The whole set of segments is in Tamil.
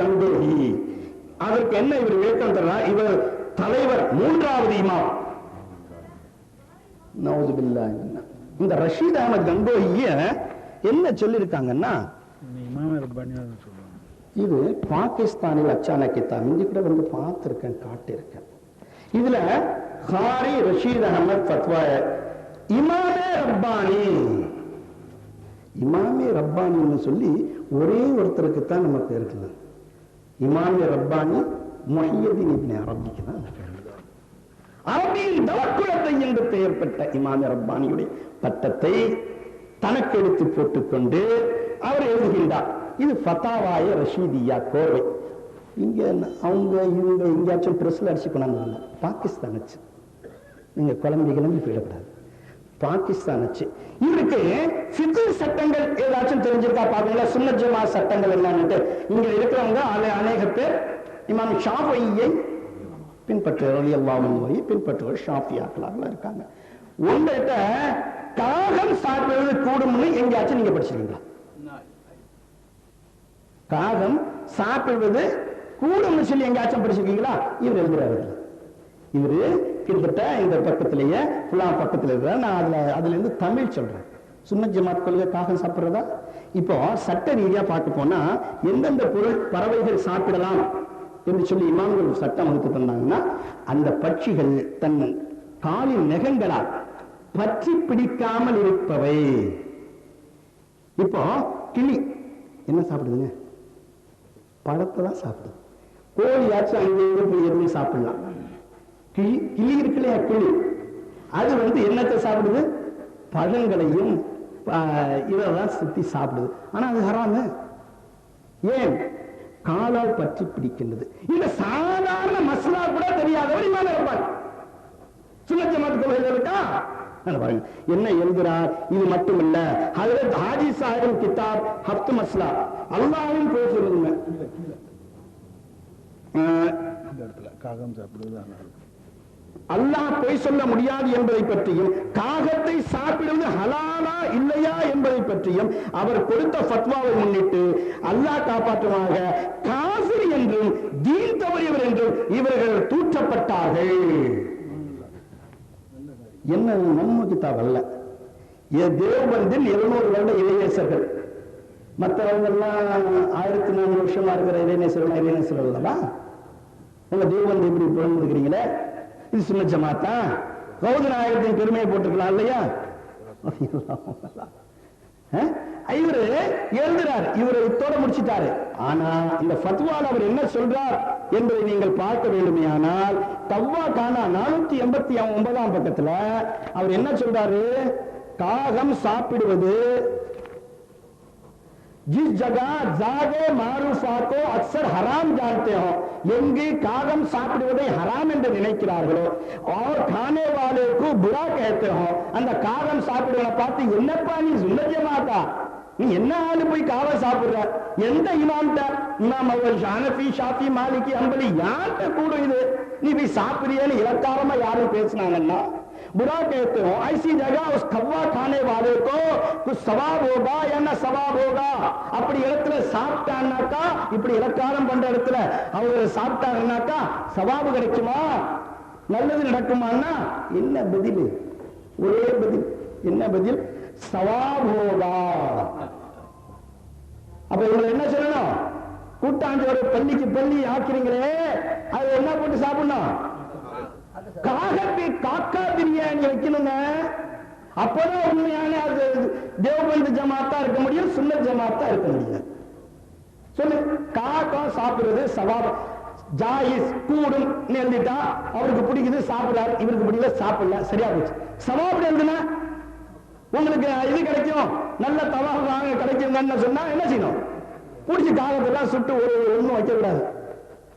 கங்கோஹி அதற்கு என்ன இவர் விளக்கம் தர்றார் இவர் தலைவர் மூன்றாவது இமாம். இந்த ரஷீத் அஹமத் கங்கோஹிய என்ன சொல்லியிருக்காங்கன்னா இது பாகிஸ்தானில் அச்சான கித்தாப். இங்க கூட வந்து பார்த்திருக்கேன் காட்டியிருக்கேன். இதுல ஹாரி ரஷீத் அகமது ஃபத்வா இமாமே ரப்பானி. இமாமே ரப்பானின்னு சொல்லி ஒரே ஒருத்தருக்கு தான் நமக்கு இருக்குது. இமாமே ரப்பானி மொஹியதீன் இப்னு அரபிக்கு தான் அந்த பேர். அரபியில் தவக்குலத்தை என்று பெயர் பெற்ற இமாமே ரப்பானியுடைய பட்டத்தை தனக்கு எடுத்து போட்டுக்கொண்டு அவர் எழுதுகின்றார். இது ஃபத்தாவாய ரஷீதியா கோர்வை. இங்க அவங்க இவங்க எங்கேயாச்சும் பிரஸ்ல அடிச்சு கொண்டாந்து பாகிஸ்தான் வச்சு. நீங்க குழம்பு கிளம்பி போயிடக்கூடாது பாகிஸ்தான் வச்சு இவருக்கு ஃபிகு சட்டங்கள் ஏதாச்சும் தெரிஞ்சிருக்கா பாத்தீங்களா சுன்னத் ஜமா சட்டங்கள் என்னன்னுட்டு. இங்க இருக்கிறவங்க அநேக பேர் இமாம் ஷாஃபையை ஷாஃபியை எல்லாமும் போய் பின்பற்றுவர். ஷாஃபியாக்களாக இருக்காங்க. உங்கள்கிட்ட காகம் சாப்பிடுறது கூடும்னு எங்கேயாச்சும் நீங்க படிச்சிருக்கீங்களா? காகம் சாப்பிடுவது கூடும்னு சொல்லி எங்கேயாச்சும் படிச்சிருக்கீங்களா? இவர் எழுதுறாரு. இவரு கிட்டத்தட்ட இந்த பக்கத்திலேயே ஃபுல்லா பக்கத்தில் இருக்கிற நான் அதில் அதுலேருந்து தமிழ் சொல்கிறேன் சுன்ன ஜமாத் கொள்கை காகம் சாப்பிட்றதா? இப்போ சட்ட ரீதியாக பார்க்க போனால் எந்தெந்த பொருள் பறவைகள் சாப்பிடலாம் என்று சொல்லி இமாம்கள் சட்டம் வகுத்து தந்தாங்கன்னா அந்த பட்சிகள் தன் காலின் நெகங்களால் பற்றி பிடிக்காமல் இருப்பவை. இப்போ கிளி என்ன சாப்பிடுதுங்க? பழத்தை தான் சாப்பிடுது. கோழியாச்சும் அங்கே போய் எதுவுமே சாப்பிடலாம். கிளி கிளி இருக்குல்லையா கிளி அது வந்து என்னத்தை சாப்பிடுது? பழங்களையும் இதெல்லாம் சுத்தி சாப்பிடுது. ஆனா அது ஹராமு. ஏன்? காலால் பற்றி பிடிக்கின்றது. இந்த சாதாரண மசாலா கூட தெரியாதவர் இமாம் இருப்பார் சுன்னத் ஜமாத் கொள்கையில் இருக்கா? பாருங்க. என்ன எழுதுகிறார் இது மட்டுமல்ல ஹஜரத் ஹாஜி சாஹிப் கிதாப் ஹப்து மஸ்லா. அல்லாவும் போய் சொல்லுங்க. ஆஹ், இந்த இடத்துல காகம் சாப்பிடுவது அல்லாஹ் பொய் சொல்ல முடியாது என்பதை பற்றியும் காகத்தை சாப்பிடுவது ஹலாலா இல்லையா என்பதை பற்றியும் அவர் கொடுத்த ஃபத்வாவை முன்னிட்டு அல்லாஹ் காப்பாற்றுவாங்க காசு என்றும் தீன் தவறியவர் என்றும் இவர்கள் தூற்றப்பட்டார்கள். என்ன நம்ம கிதாப் அல்ல. இது தேவபந்தின் இருநூறு வருட இளைஞர்கள் மற்றவங்க எல்லாம் ஆயிரத்தி நானூறு வருஷமா இருக்கிற இளைஞர்கள் இளைஞர்கள் அல்லவா உங்க தேவபந்தி இப்படி புகழ்ந்துக்கிறீங்களே சின்ன ஜமாத்தா? கௌத நாயகத்தின் பெருமையை போட்டுக்கலாம் இல்லையா? இவரு எழுதுறாரு இவரு இத்தோட முடிச்சிட்டாரு. ஆனா இந்த ஃபத்வால் அவர் என்ன சொல்றார் என்பதை நீங்கள் பார்க்க வேண்டுமையானால் தவ்வா கானா நானூத்தி எண்பத்தி ஒன்பதாம் பக்கத்துல அவர் என்ன சொல்றாரு? காகம் சாப்பிடுவது. ஜிஸ் ஜகா ஜாகே மாரூஃபா அக்சர் ஹராம் ஜானத்தே ஹோ. எங்கு காகம் சாப்பிடுவதை ஹராம் என்று நினைக்கிறார்களோ ஆர் கானே வாலேக்கு புரா கேத்தே அந்த காகம் சாப்பிடுவதை பார்த்து என்னப்பா நீ சுல்லஜமாதா நீ என்ன ஆளு போய் காவ சாப்பிடுற? எந்த இமாம்கிட்ட இமாம் அவள் ஷானபி ஷாஃபி மாலிகி அம்பலி யார்கிட்ட கூட இது? நீ போய் சாப்பிடுறியன்னு இலக்காரமா யாரும் பேசினாங்கன்னா बुरा कहते हो ऐसी जगह उस कौवा खाने वाले को कुछ सवाब होगा या ना सवाब होगा அப்படி இடத்துல சாப்பிட்டான்னாக்கா இப்படி இலக்காரம் பண்ற இடத்துல அவங்க சாப்பிட்டாங்கன்னாக்கா சவாபு கிடைக்குமா நல்லது நடக்குமான்னா என்ன பதில் ஒரே பதில் என்ன பதில் சவாப் ஹோகா அப்ப இவங்க என்ன சொல்லணும் கூட்டாஞ்சோறு பள்ளிக்கு பள்ளி ஆக்கிறீங்களே அது என்ன போட்டு சாப்பிடணும் காகத்தை காக்கா பிரியாணி வைக்கணுங்க அப்பதான் உண்மையான அது தேவபந்து ஜமாத்தா இருக்க முடியும் சுன்ன ஜமாத்தா இருக்க முடியும். சொல்லு காக்கம் சாப்பிடுறது சவாப். ஜாயிஸ் கூடும் எழுதிட்டா அவருக்கு பிடிக்குது சாப்பிடுறாரு இவருக்கு பிடிக்கல சாப்பிடல சரியா போச்சு. சவாப் எழுதுனா உங்களுக்கு இது கிடைக்கும் நல்ல தவாக வாங்க கிடைக்குங்கன்னு சொன்னா என்ன செய்யணும்? பிடிச்சி காகத்தெல்லாம் சுட்டு ஒரு ஒண்ணும் வைக்கக்கூடாது.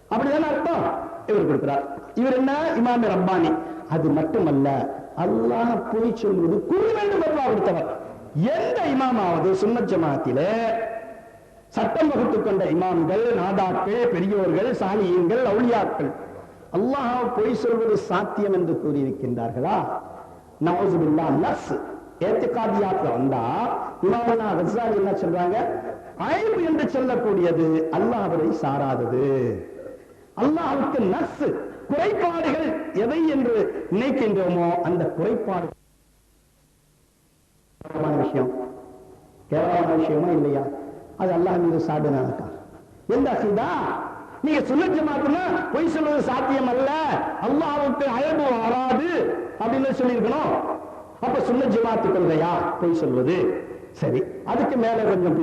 அப்படிதானே அர்த்தம்? இவர் கொடுக்கிறார். இவர் என்ன? இமாமி ரப்பானி. அது மட்டுமல்ல அல்லாஹ் பொய் சொல்வது குறி வேண்டும் பத்வா கொடுத்தவர் எந்த இமாமாவது சுன்னத் ஜமாத்திலே சட்டம் வகுத்துக் கொண்ட இமாம்கள் நாதாக்கள் பெரியோர்கள் சாலியங்கள் அவுளியாக்கள் அல்லாஹ் பொய் சொல்வது சாத்தியம் என்று கூறியிருக்கின்றார்களா? நவசுபில்லா நஸ் ஏத்துக்காதியாக்க வந்தா இமாமனா ரசாலி என்ன சொல்றாங்க? அயல்பு என்று சொல்லக்கூடியது அல்லாஹ் அவரை சாராதது. அல்லாஹ்வுக்கு நஸ் குறைபாடுகள் எதை என்று நினைக்கின்றோமோ அந்த குறைபாடு விஷயம். கேவலமான விஷயமா இல்லையா? அது அல்லாஹ் மீது சாடு நடக்கா எந்த அசீதா? நீங்க சுன்ன ஜமாத்துனா பொய் சொல்வது சாத்தியம் அல்ல அல்லாஹ்வுக்கு அயல்பு வராது அப்படின்னு சொல்லியிருக்கணும். அப்ப சுன்ன ஜமாத்து கொள்கையா பொய் சொல்வது? சரி அதுக்கு மேல கொஞ்சம்